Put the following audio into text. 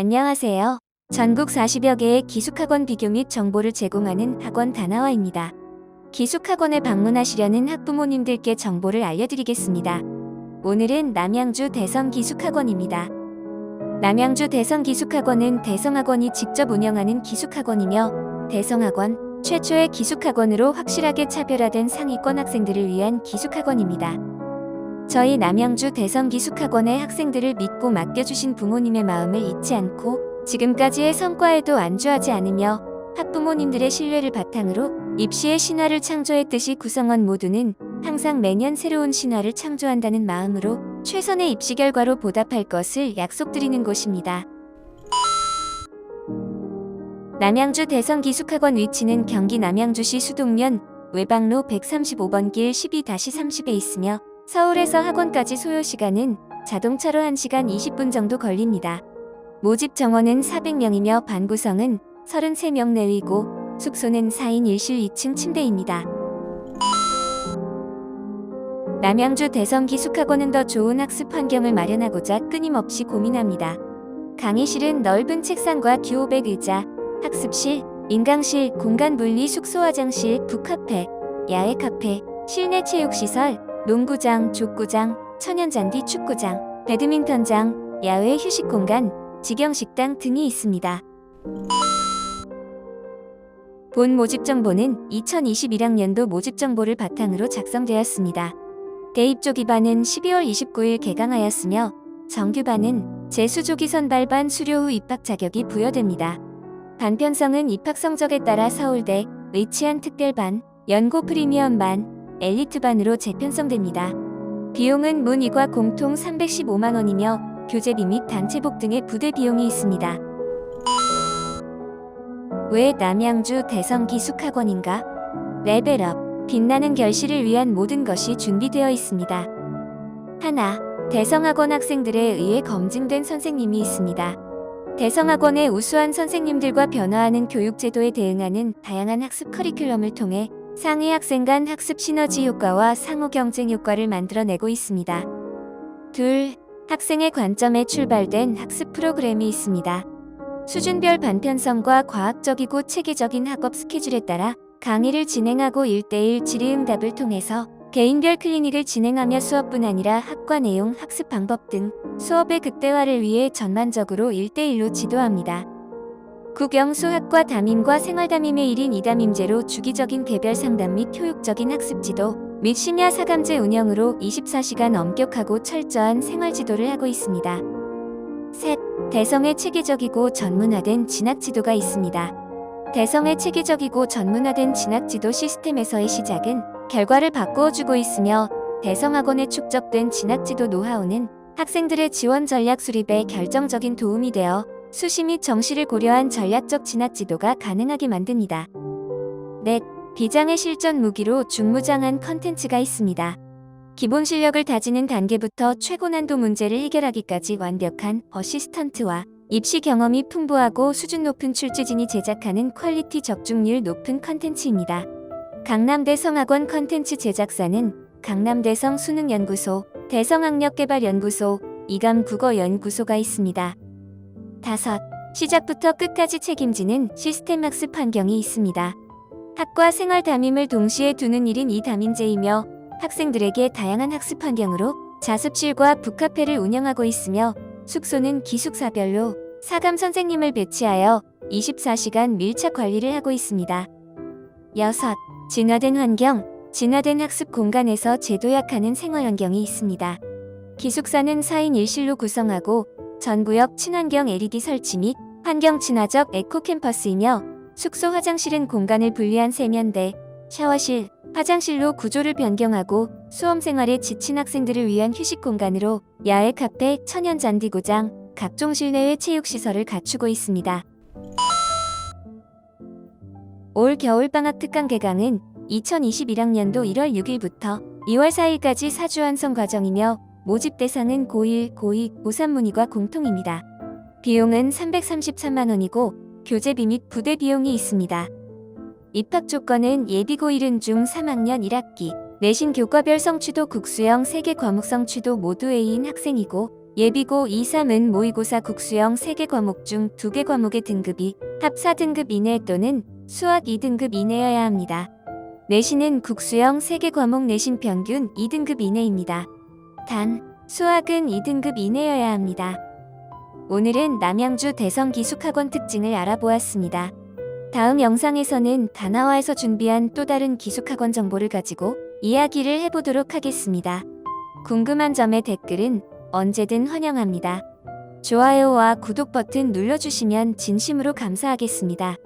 안녕하세요. 전국 40여 개의 기숙학원 비교 및 정보를 제공하는 학원 다나와입니다. 기숙학원에 방문하시려는 학부모님들께 정보를 알려드리겠습니다. 오늘은 남양주 대성기숙학원입니다. 남양주 대성기숙학원은 대성학원이 직접 운영하는 기숙학원이며 대성학원 최초의 기숙학원으로 확실하게 차별화된 상위권 학생들을 위한 기숙학원입니다. 저희 남양주 대성기숙학원의 학생들을 믿고 맡겨주신 부모님의 마음을 잊지 않고 지금까지의 성과에도 안주하지 않으며 학부모님들의 신뢰를 바탕으로 입시의 신화를 창조했듯이 구성원 모두는 항상 매년 새로운 신화를 창조한다는 마음으로 최선의 입시 결과로 보답할 것을 약속드리는 곳입니다. 남양주 대성기숙학원 위치는 경기 남양주시 수동면 외방로 135번 길 12-30에 있으며 서울에서 학원까지 소요 시간은 자동차로 1시간 20분 정도 걸립니다. 모집 정원은 400명이며 반 구성은 33명 내외이고 숙소는 4인 1실 2층 침대입니다. 남양주 대성기 숙학원은 더 좋은 학습 환경을 마련하고자 끊임없이 고민합니다. 강의실은 넓은 책상과 듀오백 의자, 학습실, 인강실, 공간 분리 숙소 화장실, 북카페, 야외 카페, 실내 체육시설, 농구장, 족구장, 천연잔디 축구장, 배드민턴장, 야외 휴식 공간, 직영식당 등이 있습니다. 본 모집 정보는 2021학년도 모집 정보를 바탕으로 작성되었습니다. 대입조 기반은 12월 29일 개강하였으며 정규반은 재수조기 선발반 수료 후 입학 자격이 부여됩니다. 반편성은 입학 성적에 따라 서울대, 의치안 특별반, 연고 프리미엄반, 엘리트반으로 재편성됩니다. 비용은 문의과 공통 315만 원이며 교재비 및 단체복 등의 부대 비용이 있습니다. 왜 남양주 대성기숙학원인가? 레벨업 빛나는 결실을 위한 모든 것이 준비되어 있습니다. 하나, 대성학원 학생들에 의해 검증된 선생님이 있습니다. 대성학원의 우수한 선생님들과 변화하는 교육제도에 대응하는 다양한 학습 커리큘럼을 통해 상위 학생 간 학습 시너지 효과와 상호 경쟁 효과를 만들어내고 있습니다. 둘, 학생의 관점에 출발된 학습 프로그램이 있습니다. 수준별 반편성과 과학적이고 체계적인 학업 스케줄에 따라 강의를 진행하고 1대1 질의응답을 통해서 개인별 클리닉을 진행하며 수업뿐 아니라 학과 내용, 학습 방법 등 수업의 극대화를 위해 전반적으로 1대1로 지도합니다. 국영수학과 담임과 생활담임의 1인 2담임제로 주기적인 개별 상담 및 효율적인 학습 지도 및 심야 사감제 운영으로 24시간 엄격하고 철저한 생활 지도를 하고 있습니다. 셋, 대성의 체계적이고 전문화된 진학 지도가 있습니다. 대성의 체계적이고 전문화된 진학 지도 시스템에서의 시작은 결과를 바꾸어주고 있으며 대성학원에 축적된 진학 지도 노하우는 학생들의 지원 전략 수립에 결정적인 도움이 되어 수시 및 정시를 고려한 전략적 진학 지도가 가능하게 만듭니다. 넷, 비장의 실전 무기로 중무장한 컨텐츠가 있습니다. 기본 실력을 다지는 단계부터 최고 난도 문제를 해결하기까지 완벽한 어시스턴트와 입시 경험이 풍부하고 수준 높은 출제진이 제작하는 퀄리티 적중률 높은 컨텐츠입니다. 강남대 성학원 컨텐츠 제작사는 강남대 성 수능연구소, 대성학력개발연구소, 이감국어연구소가 있습니다. 다섯, 시작부터 끝까지 책임지는 시스템 학습 환경이 있습니다. 학과 생활 담임을 동시에 두는 일인 이 담임제이며 학생들에게 다양한 학습 환경으로 자습실과 북카페를 운영하고 있으며 숙소는 기숙사별로 사감 선생님을 배치하여 24시간 밀착 관리를 하고 있습니다. 여섯, 진화된 환경, 진화된 학습 공간에서 재도약하는 생활 환경이 있습니다. 기숙사는 4인 1실로 구성하고 전구역 친환경 LED 설치 및 환경 친화적 에코 캠퍼스이며 숙소 화장실은 공간을 분리한 세면대, 샤워실, 화장실로 구조를 변경하고 수험 생활에 지친 학생들을 위한 휴식 공간으로 야외 카페, 천연 잔디구장, 각종 실내외 체육 시설을 갖추고 있습니다. 올 겨울 방학 특강 개강은 2021학년도 1월 6일부터 2월 4일까지 4주 완성 과정이며 모집 대상은 고1, 고2, 고3 문의과 공통입니다. 비용은 333만 원이고 교재비 및 부대 비용이 있습니다. 입학 조건은 예비고 1은 중 3학년 1학기, 내신 교과별 성취도 국수형 3개 과목 성취도 모두 A인 학생이고 예비고 2, 3은 모의고사 국수형 3개 과목 중 2개 과목의 등급이 합 4등급 이내 또는 수학 2등급 이내여야 합니다. 내신은 국수형 3개 과목 내신 평균 2등급 이내입니다. 단, 수학은 2등급 이내여야 합니다. 오늘은 남양주 대성기숙학원 특징을 알아보았습니다. 다음 영상에서는 다나와에서 준비한 또 다른 기숙학원 정보를 가지고 이야기를 해보도록 하겠습니다. 궁금한 점의 댓글은 언제든 환영합니다. 좋아요와 구독 버튼 눌러주시면 진심으로 감사하겠습니다.